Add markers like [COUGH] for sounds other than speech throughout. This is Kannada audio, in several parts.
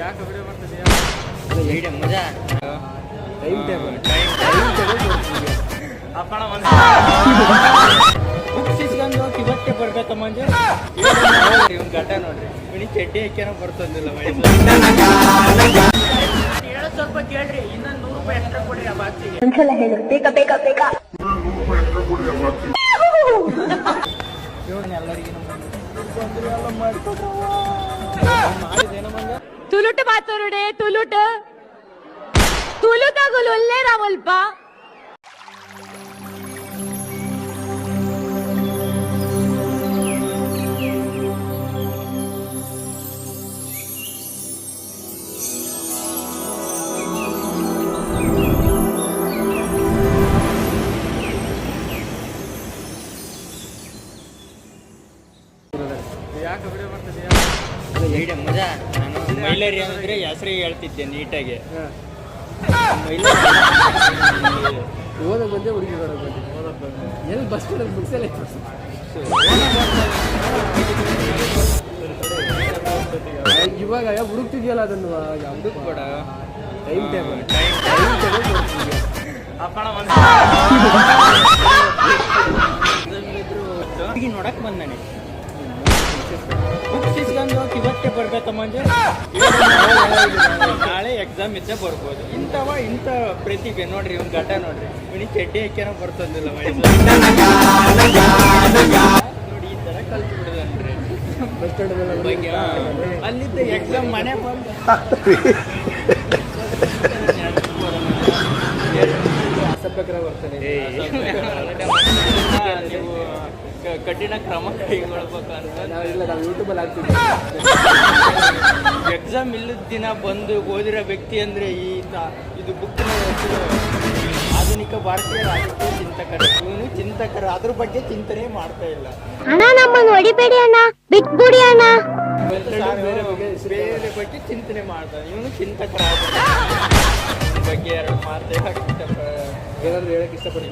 ಯಾಕೆ ವಿಡಿಯೋ ಮಾಡ್ತಿದ್ಯಾ ಐಡಿಯಾ ಮಜಾ. Time table time time table ಕೊಡ್ತೀನಿ. ಅಪ್ಪಣ ಬುಕ್ಸ್ ಇಸ್ಕೊಂಡು ಇವತ್ತೇ ಬರ್ಬೇಕಮ್ಮ ಅಂದ್ರೆ? ಇವ್ನ ಗಡ್ಡ ನೋಡ್ರಿ. ಇವ್ನಿ ಚಡ್ಡಿ ಹಾಕ್ಯಾನ ಬರ್ತಂದಿಲ್ಲ ಹೇಳೋದು ಸ್ವಲ್ಪ ಕೇಳ್ರಿ ಇನ್ನೊಂದು ನೂರು ರೂಪಾಯಿ ಎಕ್ಸ್ಟ್ರಾ ಕೊಡ್ರಿ ಆ ಬಾಕ್ಸಿಗೆ ಒಂದ್ಸಲ ಹೇಳು ಬೇಕಾ ಬೇಕಾ ತುಳುಟು ತುಲುಟ. ತುಲುತ ತುಳುತಾಗುಲು ಒಳ್ಳೆ ಮೈಲೇರಿ ಅಂದ್ರೆ ಹೆಸರಿಗೆ ಹೇಳ್ತಿದ್ದೆ ನೀಟಾಗಿ. ಓದಕ್ಕೆ ಬಂದೆ ಹುಡುಗಿ ಎಲ್ಲಿ ಬಸ್ ಎಲ್ಲ ಇವಾಗ ಹುಡುಕ್ತಿದ್ಯಲ್ಲ ಅದನ್ನು? ಹುಡುಕ್ ಕೊಡ ಟೈಮ್ ಟೇಬಲ್ ಟೈಮ್ ಟೇಬಲ್ ಹುಡುಗಿ ನೋಡಕ್ ಬಂದಾನೆ. ಬುಕ್ಸ್ ಇಸ್ಕೊಂಡು ಇವತ್ತೇ ಬರ್ಬೇಕಮ್ಮ ಅಂದ್ರೆ ನಾಳೆ ಎಕ್ಸಾಮ್ ಇದ್ದೇ ಬರ್ಬೋದು. ಇಂಥವ ಇಂಥ ಪ್ರತಿಭೆ ನೋಡ್ರಿ ಇವ್ನ ಘಟ ನೋಡ್ರಿ. ಇವ್ನಿ ಚಡ್ಡಿ ಹಾಕ್ಯಾನ ಬರ್ತಂದಿಲ್ಲ [LAUGHS] ನೋಡಿ ಈ ತರ ಕಲ್ತು ಬಿಡದನ್ರಿ. ಅಲ್ಲಿದ್ದ ಎಕ್ಸಾಮ್ ಮನೆ ಬಂದು ಕಠಿಣ ಕ್ರಮ ಕೈಗೊಳ್ಬೇಕು ಅಂತ ಎಕ್ಸಾಮ್ ಇಲ್ಲದ ದಿನ ಬಂದು ಓದಿರೋ ವ್ಯಕ್ತಿ ಅಂದ್ರೆ ಈ ಇದು ಬುಕ್ ಹೆಸರು ಆಧುನಿಕ ಭಾರತೀಯ ರಾಜಕೀಯ ಚಿಂತಕರು. ಇವನು ಚಿಂತಕರು. ಅದ್ರ ಬಗ್ಗೆ ಚಿಂತನೆ ಮಾಡ್ತಾ ಇಲ್ಲ. ಅಣ್ಣ ನಮ್ಮನ್ನು ಹೊಡಿಬೇಡಿ ಅಣ್ಣ. ಬಿಟ್ಬಿಡಿ ಅಣ್ಣ. ಬೇರೆ ಬಗ್ಗೆ ಬಗ್ಗೆ ಚಿಂತನೆ ಮಾಡ್ತಾನೆ. ಇವನು ಚಿಂತಕರ ಬಗ್ಗೆ ಎರಡು ಮಾತು ಹೇಳಕ್ ಇಷ್ಟಪ ಹೇಳಕ್ಕೆ ಇಷ್ಟಪಡಿ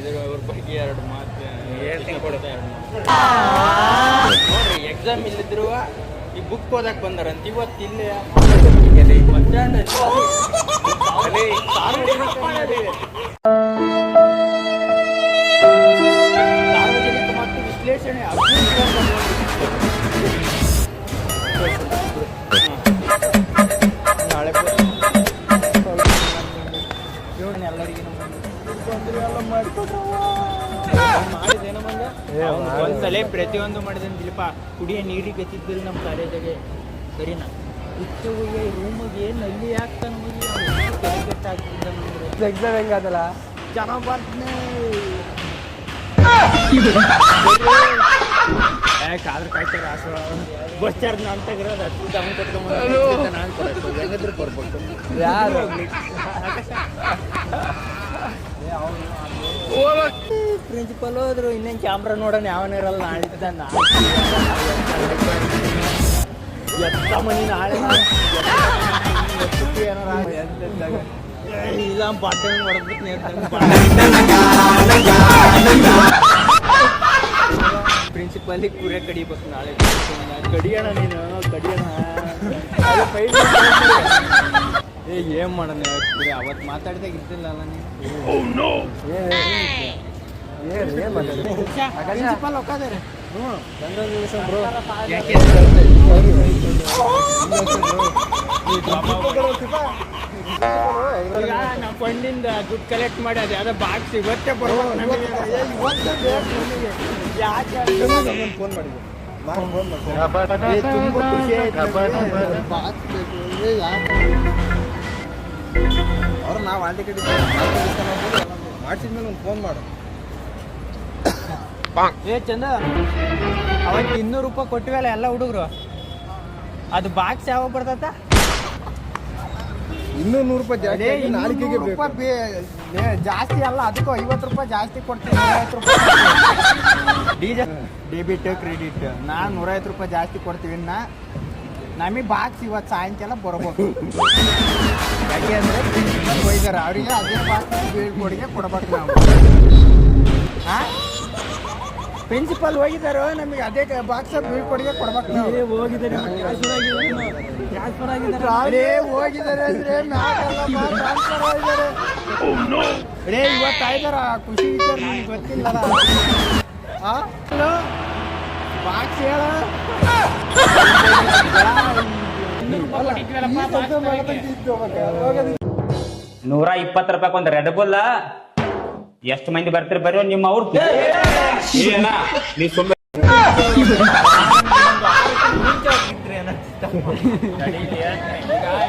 ಇದ್ರ ಅವ್ರ ಬಗ್ಗೆ ಎರಡು ಮಾತು. ನೋಡ್ರಿ ಎಕ್ಸಾಮ್ ಇಲ್ಲಿದ್ರು ಈ ಬುಕ್ ಓದಕ್ ಬಂದಾರಂತ. ಇವತ್ತು ಇಲ್ಲೇ ಸಾರ್ವಜನಿಕ ಮತ್ತು ವಿಶ್ಲೇಷಣೆ ನಾಳೆ ಎಲ್ಲರಿಗೂ ಮಂಗ ಒಂದ್ಸಲ ಪ್ರತಿಯೊಂದು ಮಾಡಿದೇನು ದಿಲಪ ಕುಡಿಯ ನೀರಿಗೆ ಗತಿದ್ದಿಲ್ಲ ನಮ್ಮ ಕಾಲೇಜಾಗೆ. ಸರಿನಾ? ಇಷ್ಟು ರೂಮಿಗೆ ನಲ್ಲಿ ನಮ್ಗೆ? ಎಕ್ಸಾಮ್ ಹೆಂಗಾದಲ್ಲ ಜನ ಬರ್ತೀನಿ. ಕಾದ್ರ ಕಾಯ್ತಾರೆ ಆಸು. ಬಸ್ ಚಾರ್ಜ್ ನಾನು ತೆಗಿರೋದು ನಾನು ಹೆಂಗದ್ರು ಯಾರು? ಪ್ರಿನ್ಸಿಪಲ್ ಹೋದ್ರು ಇನ್ನೇನು ಕ್ಯಾಮ್ರಾ ನೋಡೋಣ ಯಾವನ ಇರಲ್ಲ ನಾಳಿದ್ದ ಎತ್ತ ಮನಿ ನಾಳೆ. ಇಲ್ಲ ಹೊಡೆದ್ಬಿಟ್ಟು ಪ್ರಿನ್ಸಿಪಲಿಗೆ ಕುರೆ ಕಡಿಬೇಕು ನಾಳೆ. ಕಡಿಯೋಣ ನೀನು ಕಡಿಯೋಣ. ಏ ಏನ್ ಮಾಡೋಣ ಕುರೆ ಅವತ್ತು ಮಾತಾಡ್ದಾಗ ಇದ್ದಿಲ್ಲ ಅಲ್ಲ ನೀನು ಈಗ ನಮ್ಮ ಫಂಡಿಂದ ದುಡ್ಡು ಕಲೆಕ್ಟ್ ಮಾಡಿ ಅದು ಯಾವ್ದೋ ಬಾಕ್ಸ್ ಇವತ್ತೇ ಬರ್ಬೋದು ನಮಗೆ. ಏ, ಇವತ್ತೇ ಬೇಕು ನಮಗೆ. ಯಾಕೆ? ಫೋನ್ ಮಾಡಿ ನಾನು ಫೋನ್ ಮಾಡ್ತೀನಿ. ಏ, ತುಂಬಾ ಖುಷಿ ಆಯ್ತು ಬಾಕ್ಸ್ ಬೇಕು. ಅಂದ್ರೆ ಯಾಕೆ? ಅವ್ರು ನಾವು ಮಾಡಿಸಿದ್ಮೇಲೆ ಒಂದು ಫೋನ್ ಮಾಡು. ಏ ಚಂದ. ಅವತ್ತು ಇನ್ನೂರು ರೂಪಾಯಿ ಕೊಟ್ಟಿವಲ್ಲ ಎಲ್ಲ ಹುಡುಗರು. ಅದು ಬಾಕ್ಸ್ ಯಾವಾಗ ಬರ್ತತ? ಇನ್ನೂ ನೂರು ರೂಪಾಯಿ ಜಾಸ್ತಿ ಆಗಿ ನಾಳಿಕೆಗೆ ಬೇಕು. ರೂಪಾಯಿ ಬೇ- ಜಾಸ್ತಿ ಅಲ್ಲ ಅದಕ್ಕೂ ಐವತ್ತು ರೂಪಾಯಿ ಜಾಸ್ತಿ ಕೊಡ್ತೀನಿ ನೂರೈವತ್ತು ರೂಪಾಯಿ. ಡೆಬಿಟ್ ಕ್ರೆಡಿಟ್ ನಾ ನೂರೈವತ್ತು ರೂಪಾಯಿ ಜಾಸ್ತಿ ಕೊಡ್ತೀವಿ ನಾ ನಮಗೆ ಬಾಕ್ಸ್ ಇವತ್ತು ಸಾಯಂಕಾಲ ಬರ್ಬೇಕು. ಯಾಕೆ ಅಂದರೆ ಪ್ರಿನ್ಸಿಪಲ್ ಒಯ್ದಾರೆ ಅವರಿಗೆ ಅದೇ ಬಾಕ್ಸ್ ಬೀಳ್ಕೊಡಿಗೆ ಕೊಡ್ಬೇಕು ನಾವು. ಹಾಂ ಪ್ರಿನ್ಸಿಪಾಲ್ ಹೋಗಿದಾರೋ ನಮಗೆ ಅದೇ ಬಾಕ್ಸ್ ಬೀಳ್ಕೊಡುಗೆ ಕೊಡ್ಬೇಕು ನಾವು. ಹೋಗಿದ್ದಾರೆ ಟ್ರಾನ್ಸ್ಫರ್ ಆಗಿದ್ದಾರೆ ಅರೇ ಹೋಗಿದ್ದಾರೆ ಅಂದ್ರೆ ಮ್ಯಾಗಲ್ಲ ಟ್ರಾನ್ಸ್ಫರ್ ಆಗಿದ್ದಾರೆ ರೇ ಇವತ್ತು ಆಯ್ತಾರ ಖುಷಿ ವಿಚಾರ ನಿಮ್ಗೆ ಗೊತ್ತಿಲ್ಲ ಬಾಕ್ಸ್ ಹೇಳ. ನೂರ ಇಪ್ಪತ್ತು ರೂಪಾಯಿ ಒಂದು ರೆಡ್ ಬುಲ್ ಎಷ್ಟು ಮಂದಿ ಬರ್ತೀರಿ ಬರ್ರಿ ನಿಮ್ಮ ಅವ್ರ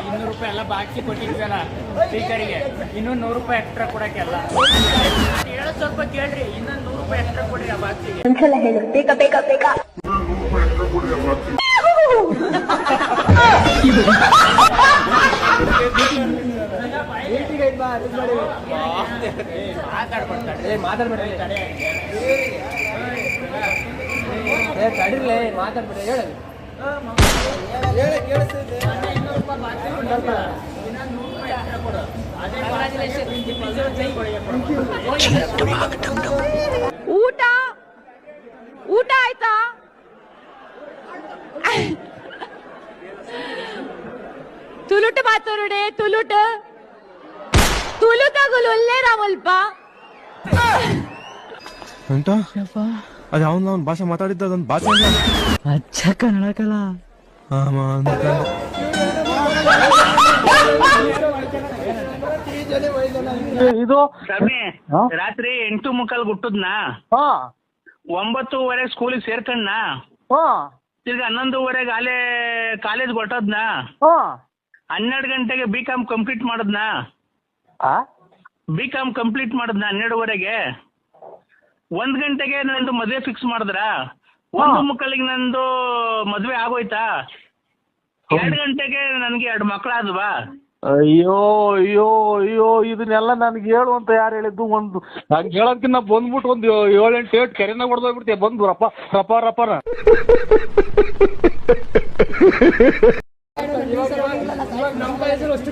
ಇನ್ನೂರು ರೂಪಾಯಿ ಎಲ್ಲ ಬಾಕಿ ಕೊಟ್ಟಿದ್ವಲ್ಲ ಸ್ಪೀಕರಿಗೆ ಇನ್ನೂ ನೂರು ರೂಪಾಯಿ ಎಕ್ಸ್ಟ್ರಾ ಕೊಡಕ್ಕೆಲ್ಲ ಹೇಳೋದು ಸ್ವಲ್ಪ ಕೇಳ್ರಿ ಇನ್ನೊಂದು ನೂರು ರೂಪಾಯಿ ಎಕ್ಸ್ಟ್ರಾ ಕೊಡ್ರಿ ಆ ಬಾಕಿಗೆ ಒಂದ್ಸಲ ಹೇಳು ಬೇಕ ಬೇಕ ಬೇಕ ಏ ಮಾತಾಡ್ಬೇಡಿ ಏ. ತಡಿರ್ಲೆ ಮಾತಾಡ್ಬೇಡಿ ಹೇಳಿ. ಊಟ? ಊಟ ಆಯ್ತಾ? ತುಲುಟ್ ಮಾತಾಡುಡೆ ತುಲುಟ್. ತುಳುತಾಗುಲು ಒಳ್ಳೆ ರಾಮಲ್ಪ. ಎಂತ? ಅದು ಅವನ್ ಅವ್ನ ಭಾಷೆ ಮಾತಾಡಿದ್ದ ಅದೊಂದು ಭಾಷೆ ಇಲ್ಲ ಅಚ್ಚ ಕನ್ನಡ ಕಲ. ಆಮ ಅನ್ಕೊಂಡೆ. ಸ್ವಾಮಿ ರಾತ್ರಿ ಎಂಟು ಮುಕ್ಕಾಲ್ ಹುಟ್ಟದ್ನ? ಒಂಬತ್ತುವರೆ ಸ್ಕೂಲಿಗೆ ಸೇರ್ಕಣ್ಣ ತಿರ್ಗಿ ಹನ್ನೊಂದುವರೆಗೆ ಅಲ್ಲೇ ಕಾಲೇಜ್ ಹೊಟ್ಟದ್ನ ಹನ್ನೆರಡು ಗಂಟೆಗೆ ಬಿ ಕಾಮ್ ಕಂಪ್ಲೀಟ್ ಮಾಡದ್ನ? ಬಿ ಕಾಮ್ ಕಂಪ್ಲೀಟ್ ಮಾಡಿದ್ನ ಹನ್ನೆರಡುವರೆಗೆ ಒಂದ್ ಗಂಟೆಗೆ ನಂದು ಮದ್ವೆ ಫಿಕ್ಸ್ ಮಾಡಿದ್ರ? ಒಂದು ಮುಕ್ಕಲಿಗೆ ನಂದು ಮದ್ವೆ ಆಗೋಯ್ತಾ? ಎರಡು ಗಂಟೆಗೆ ನನ್ಗೆ ಎರಡು ಮಕ್ಕಳಾದ್ವಾ ಅಯ್ಯೋ ಅಯ್ಯೋ ಅಯ್ಯೋ ಇದನ್ನೆಲ್ಲ ನನ್ಗೆ ಹೇಳು ಅಂತ ಯಾರು ಹೇಳಿದ್ದು? ಒಂದು ನಂಗೆ ಹೇಳೋದ್ಕಿನ್ನ ಬಂದ್ಬಿಟ್ಟು ಒಂದು ಏಳೆಂಟು ಏಟ್ ಕೆರೆನ ಹೊಡೆದೋಗ್ಬಿಡ್ತೀಯ? ಬಂದು ರಪ್ಪ ರಪ ರಪನ ಅಷ್ಟು